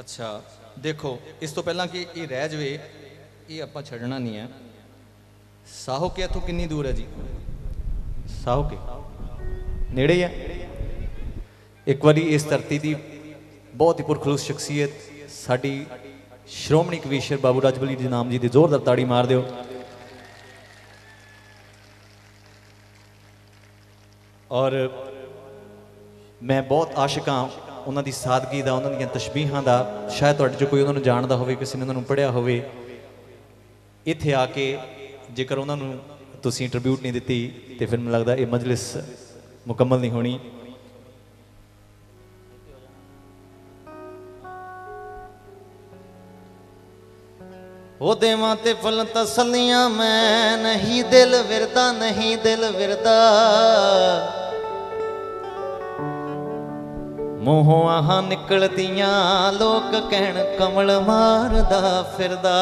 ਅੱਛਾ, ਦੇਖੋ, ਇਸ ਤੋਂ ਪਹਿਲਾਂ ਕਿ ਇਹ ਰਹਿ ਜਵੇ, ਇਹ ਆਪਾਂ ਛੱਡਣਾ ਨਹੀਂ ਹੈ। ਸਾਹੋ ਕੇ ਇੱਥੋਂ ਕਿੰਨੀ ਦੂਰ ਹੈ ਜੀ? ਸਾਹੋ ਕੇ ਨੇੜੇ ਹੀ ਹੈ। ਇੱਕ ਵਾਰੀ ਇਸ ਧਰਤੀ ਦੀ ਬਹੁਤ ਹੀ ਪੁਰਖਲੂਸ ਸ਼ਖਸੀਅਤ, ਸਾਡੀ ਸ਼੍ਰੋਮਣੀ ਕਵੀਸ਼ਰ ਬਾਬੂ ਰਾਜਬਲੀ ਜੀ ਨਾਮ ਜੀ ਦੀ ਜ਼ੋਰਦਾਰ ਤਾੜੀ ਮਾਰ ਦਿਓ। ਔਰ ਮੈਂ ਬਹੁਤ ਆਸ਼ਿਕ ਹਾਂ ਉਹਨਾਂ ਦੀ ਸਾਦਗੀ ਦਾ, ਉਹਨਾਂ ਦੀਆਂ ਤਸ਼ਬੀਹਾਂ ਦਾ, ਸ਼ਾਇਦ ਤੁਹਾਡੇ ਚੋਂ ਕੋਈ ਉਹਨਾਂ ਨੂੰ ਜਾਣਦਾ ਹੋਵੇ, ਕਿਸੇ ਨੇ ਉਹਨਾਂ ਨੂੰ ਪੜ੍ਹਿਆ ਹੋਵੇ, ਇੱਥੇ ਆ ਕੇ ਜੇਕਰ ਉਹਨਾਂ ਨੂੰ ਤੁਸੀਂ ਟ੍ਰਿਬਿਊਟ ਨਹੀਂ ਦਿੱਤੀ, ਤੇ ਫਿਰ ਮੈਨੂੰ ਲੱਗਦਾ ਇਹ ਮਜਲਿਸ ਮੁਕੰਮਲ ਨਹੀਂ ਹੋਣੀ। ਉਹ ਦੇਵਾਂ ਤੇ ਫੁੱਲ ਤਸਲੀਆਂ ਮੈਂ ਨਹੀਂ, ਦਿਲ ਵਿਰਦਾ ਨਹੀਂ, ਦਿਲ ਵਿਰਦਾ ਮੂੰਹੋਂ ਆਹਾਂ ਨਿਕਲਦੀਆਂ, ਲੋਕ ਕਹਿਣ ਕਮਲ ਮਾਰਦਾ ਫਿਰਦਾ।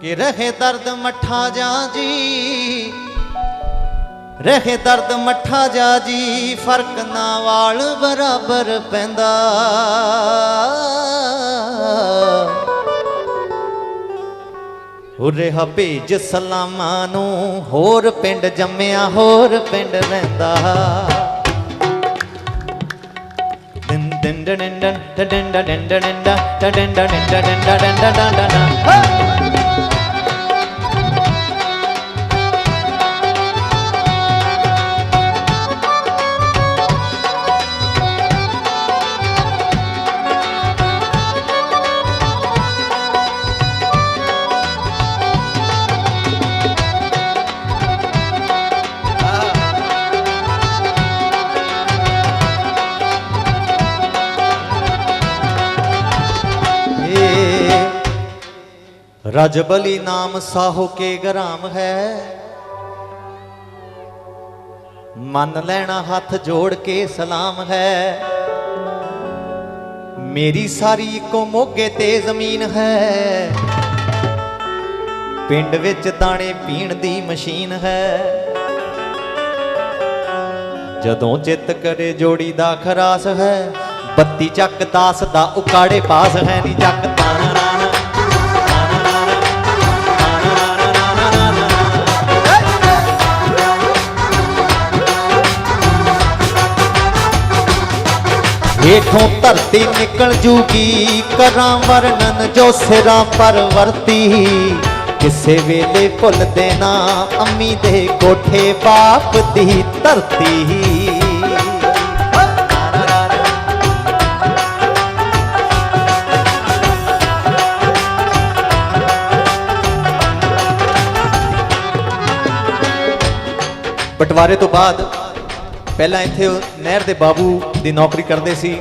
ਕਿ ਰਹੇ ਦਰਦ ਮੱਠਾ ਜਾ ਜੀ, ਰਹੇ ਦਰਦ ਮੱਠਾ ਜਾ ਜੀ, ਫ਼ਰਕ ਨਾ ਵਾਲ ਬਰਾਬਰ ਪੈਂਦਾ। ਹੁਰੇ ਭੇਜ ਸਲਾਮਾਂ ਨੂੰ, ਹੋਰ ਪਿੰਡ ਜੰਮਿਆ, ਹੋਰ ਪਿੰਡ ਰਹਿੰਦਾ। டெண்ட டெண்டன் டெண்ட டெண்ட டெண்ட டெண்ட டெண்ட டெண்ட டெண்ட டெண்ட ਰਜਬਲੀ ਨਾਮ ਸਾਹੋ ਕੇ ਗਰਾਮ ਹੈ। ਮੰਨ ਲੈਣਾ ਹੱਥ ਜੋੜ ਕੇ ਸਲਾਮ ਹੈ। ਮੇਰੀ ਸਾਰੀ ਇੱਕੋ ਮੋਗੇ ਤੇ ਜ਼ਮੀਨ ਹੈ। ਪਿੰਡ ਵਿੱਚ ਦਾਣੇ ਪੀਣ ਦੀ ਮਸ਼ੀਨ ਹੈ। ਜਦੋਂ ਚਿੱਤ ਕਰੇ ਜੋੜੀ ਦਾ ਖਰਾਸ ਹੈ, ਬੱਤੀ ਚੱਕ 10 ਦਾ ਉਕਾੜੇ ਪਾਸ ਹੈ ਨਹੀਂ ਚੱਕਦਾ ਹੇਠੋਂ ਧਰਤੀ ਨਿਕਲ ਜੂਗੀ, ਕਰਾਂ ਵਰਣਨ ਜੋ ਸਿਰਾਂ ਪਰ ਵਰਤੀ। ਕਿਸੇ ਵੇਲੇ ਭੁੱਲਦੇ ਨਾ ਅੰਮੀ ਦੇ ਕੋਠੇ ਬਾਪ ਦੀ ਧਰਤੀ। ਪਟਵਾਰੇ ਤੋਂ ਬਾਅਦ ਪਹਿਲਾਂ ਇੱਥੇ ਨਹਿਰ ਦੇ ਬਾਬੂ ਦੀ ਨੌਕਰੀ ਕਰਦੇ ਸੀ,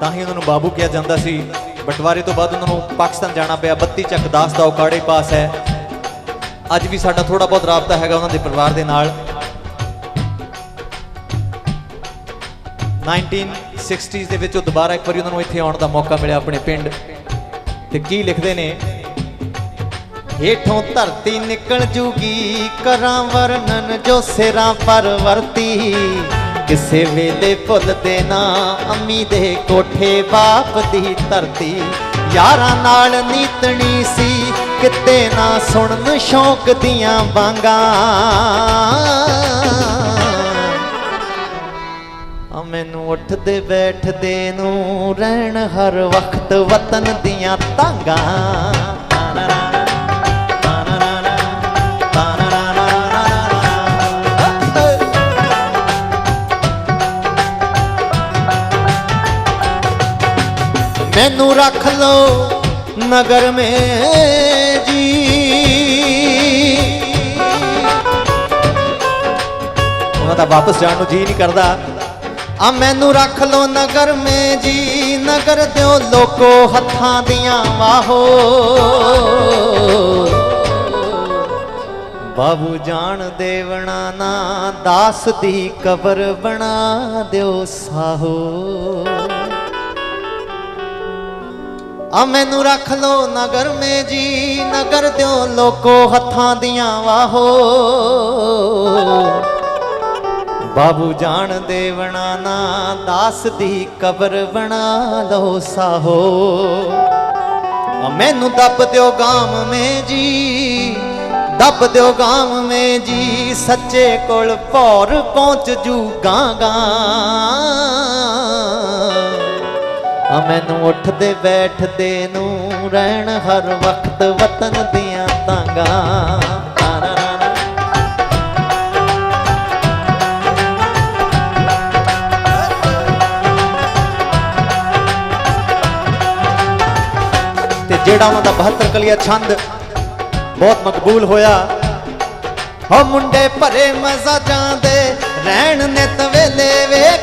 ਤਾਂ ਹੀ ਉਹਨਾਂ ਨੂੰ ਬਾਬੂ ਕਿਹਾ ਜਾਂਦਾ ਸੀ। ਬਟਵਾਰੇ ਤੋਂ ਬਾਅਦ ਉਹਨਾਂ ਨੂੰ ਪਾਕਿਸਤਾਨ ਜਾਣਾ ਪਿਆ। 32 ਚੱਕ ਦਾਸ ਦਾ ਉਕਾੜੇ ਪਾਸ ਹੈ। ਅੱਜ ਵੀ ਸਾਡਾ ਥੋੜਾ ਬਹੁਤ ਰਾਬਤਾ ਹੈਗਾ ਉਹਨਾਂ ਦੇ ਪਰਿਵਾਰ ਦੇ ਨਾਲ। 1960s ਦੇ ਵਿੱਚ ਉਹ ਦੁਬਾਰਾ ਇੱਕ ਵਾਰੀ ਉਹਨਾਂ ਨੂੰ ਇੱਥੇ ਆਉਣ ਦਾ ਮੌਕਾ ਮਿਲਿਆ ਆਪਣੇ ਪਿੰਡ। ਤੇ ਕੀ ਲਿਖਦੇ ਨੇ? ਹੇਠੋਂ ਧਰਤੀ ਨਿਕਲ ਜੂਗੀ। ਕਰਾਂ ਵਰਣਨ ਜੋ ਸਿਰਾਂ ਪਰ ਵਰਤੀ। ਕਿਸੇ ਵੇਲੇ ਭੁੱਲਦੇ ਨਾ ਅੰਮੀ ਦੇ ਕੋਠੇ ਬਾਪ ਦੀ ਧਰਤੀ। ਯਾਰਾਂ ਨਾਲ ਨੀਤਣੀ ਸੀ, ਕਿਤੇ ਨਾ ਸੁਣਨ ਸ਼ੌਕ ਦੀਆਂ ਬਾਂਗਾਂ। ਆ ਮੈਨੂੰ ਉੱਠਦੇ ਬੈਠਦੇ ਨੂੰ ਰਹਿਣ ਹਰ ਵਕਤ ਵਤਨ ਦੀਆਂ ਤਾਂਗਾਂ। ਮੈਨੂੰ ਰੱਖ ਲੋ ਨਗਰ ਮੇ ਜੀ ਉਹਨਾਂ ਦਾ ਵਾਪਸ ਜਾਣ ਨੂੰ ਜੀ ਨਹੀਂ ਕਰਦਾ। ਆ ਮੈਨੂੰ ਰੱਖ ਲੋ ਨਗਰ ਮੇ ਜੀ ਨਗਰ ਦਿਓ ਲੋਕੋ ਹੱਥਾਂ ਦੀਆਂ ਵਾਹੋ। ਬਾਬੂ ਜਾਣ ਦੇਵਣਾ ਨਾ, ਦਾਸ ਦੀ ਕਬਰ ਬਣਾ ਦਿਓ ਸਾਹੋ। ਆ ਮੈਨੂੰ ਰੱਖ ਲੋ ਨਗਰ ਮੇ ਜੀ, ਨਗਰ ਦਿਓ ਲੋਕੋ ਹੱਥਾਂ ਦੀਆਂ ਵਾਹੋ। ਬਾਬੂ ਜਾਣ ਦੇਵਣਾ ਨਾ ਦਾਸ ਦੀ ਕਬਰ ਬਣਾ ਲਓ ਸਾਹੋ। ਆ ਮੈਨੂੰ ਦੱਬ ਦਿਓ ਗਾਮ ਮੇ ਜੀ, ਦੱਬ ਦਿਓ ਗਾਮ ਮੇ ਜੀ, ਸੱਚੇ ਕੋਲ ਭੌਰ ਪਹੁੰਚ ਜੂ ਗਾਂ ਗਾਂ ਮੈਨੂੰ ਉੱਠਦੇ ਬੈਠਦੇ ਨੂੰ ਰਹਿਣ ਹਰ ਵਕਤ ਵਤਨ ਦੀਆਂ ਤਾਂਗਾ। ਤੇ ਜਿਹੜਾ ਉਹਨਾਂ ਦਾ 72 ਕਲੀਆ ਛੰਦ ਬਹੁਤ ਮਕਬੂਲ ਹੋਇਆ। ਹੋ ਮੁੰਡੇ ਭਰੇ ਮਜ਼ਾ ਜਾਂਦੇ ਰਹਿਣ ਨੇ ਵੇਲੇ ਵੇਖਦੇ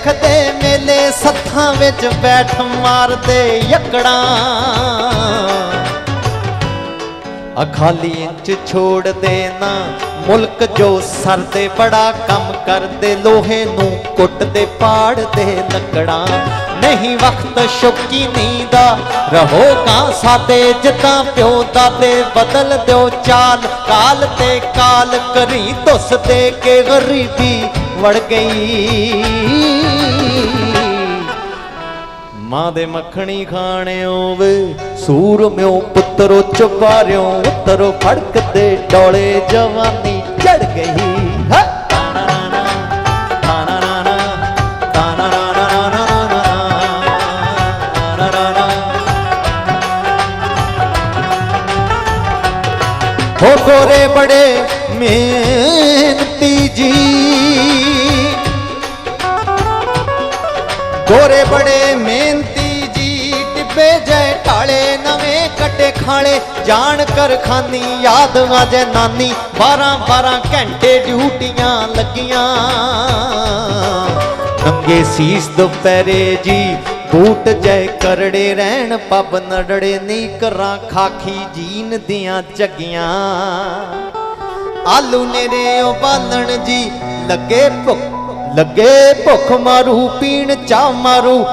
ਵਿੱਚ ਬੈਠ ਮਾਰਦੇ ਯਕੜਾਂ। ਅਖਾਲੀ ਇੰਚ ਛੋੜਦੇ ਨਾ ਮੁਲਕ ਜੋ ਸਰਦੇ ਬੜਾ ਕੰਮ ਕਰਦੇ, ਲੋਹੇ ਨੂੰ ਕੁੱਟਦੇ, ਪਾੜਦੇ ਲੱਕੜਾਂ। ਨਹੀਂ ਵਕਤ ਸ਼ੁਕੀ ਨੀ ਦਾ ਰਹੋਗਾ ਸਾਦੇ ਜਿੱਦਾਂ ਪਿਓ ਦਾਦੇ ਬਦਲ ਦਿਓ ਚਾਲ। ਕਾਲ ਤੇ ਕਾਲ ਕਰੀ ਧੁੱਸ ਦੇ ਕੇ ਗਰੀਬੀ ਵੜ ਗਈ। ਮਾਂ ਦੇ ਮੱਖਣੀ ਖਾਣਿਓ ਵੇ ਸੂਰ ਪੁੱਤਰੋ ਚੁਬਾਰਿਓ ਉਤਰੋ ਫੜਕ ਤੇ ਡੋਲੇ ਜਵਾਨੀ ਚੜ ਗਈ। ਹੈ! ਹੋ ਗੋਰੇ ਬੜੇ ਗੋਰੇ ਬੜੇ ਮਿਹਨਤੀ ਜੀ, ਟਿੱਬੇ ਜੈ ਢਾਲੇ ਨਵੇਂ ਕੱਟੇ ਖਾਲੇ। ਜਾਣ ਕਰ ਖਾਨੀ, ਯਾਦ ਆਜੇ ਨਾਨੀ। 12 12 ਘੰਟੇ ਡਿਊਟੀਆਂ ਲੱਗੀਆਂ। ਨੰਗੇ ਸੀਸ ਦੁਪਹਿਰੇ ਜੀ, ਬੂਟ ਜੈ ਕਰੜੇ ਰਹਿਣ, ਪੱਬ ਨੜੜੇ ਨੀ ਕਰਾਂ ਖਾਖੀ ਜੀਨ ਦੀਆਂ ਝੱਗੀਆਂ। ਆਲੂ ਨੇਰੇ ਉਬਾਲਣ ਜੀ, ਲੱਗੇ ਭੁੱਖ ਲੱਗੇ ਭੁੱਖ ਮਾਰੂ, ਪੀਣ ਚਾਹ ਮਾਰੂ।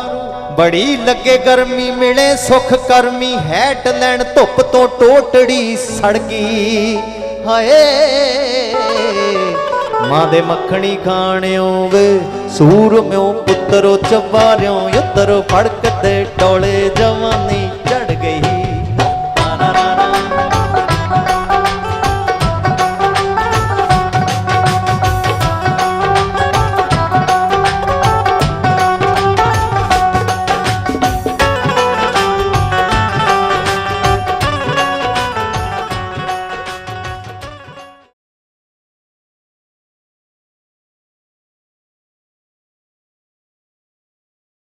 ਬੜੀ ਲੱਗੇ ਗਰਮੀ, ਮਿਲੇ ਸੁਖ ਕਰਮੀ, ਹੈਟ ਲੈਣ ਧੁੱਪ ਤੋਂ ਟੋਟੜੀ ਸੜ ਗਈ ਹਾਏ, ਮਾਂ ਦੇ ਮੱਖਣੀ ਖਾਣਿਓ ਵੇ ਸੂਰ ਮਿਓ ਪੁੱਤਰੋ ਚਵਾਰਿਓ ਯੁੱਤਰੋ ਫੜਕ ਤੇ ਟੋਲੇ ਜਵਾਨੀ।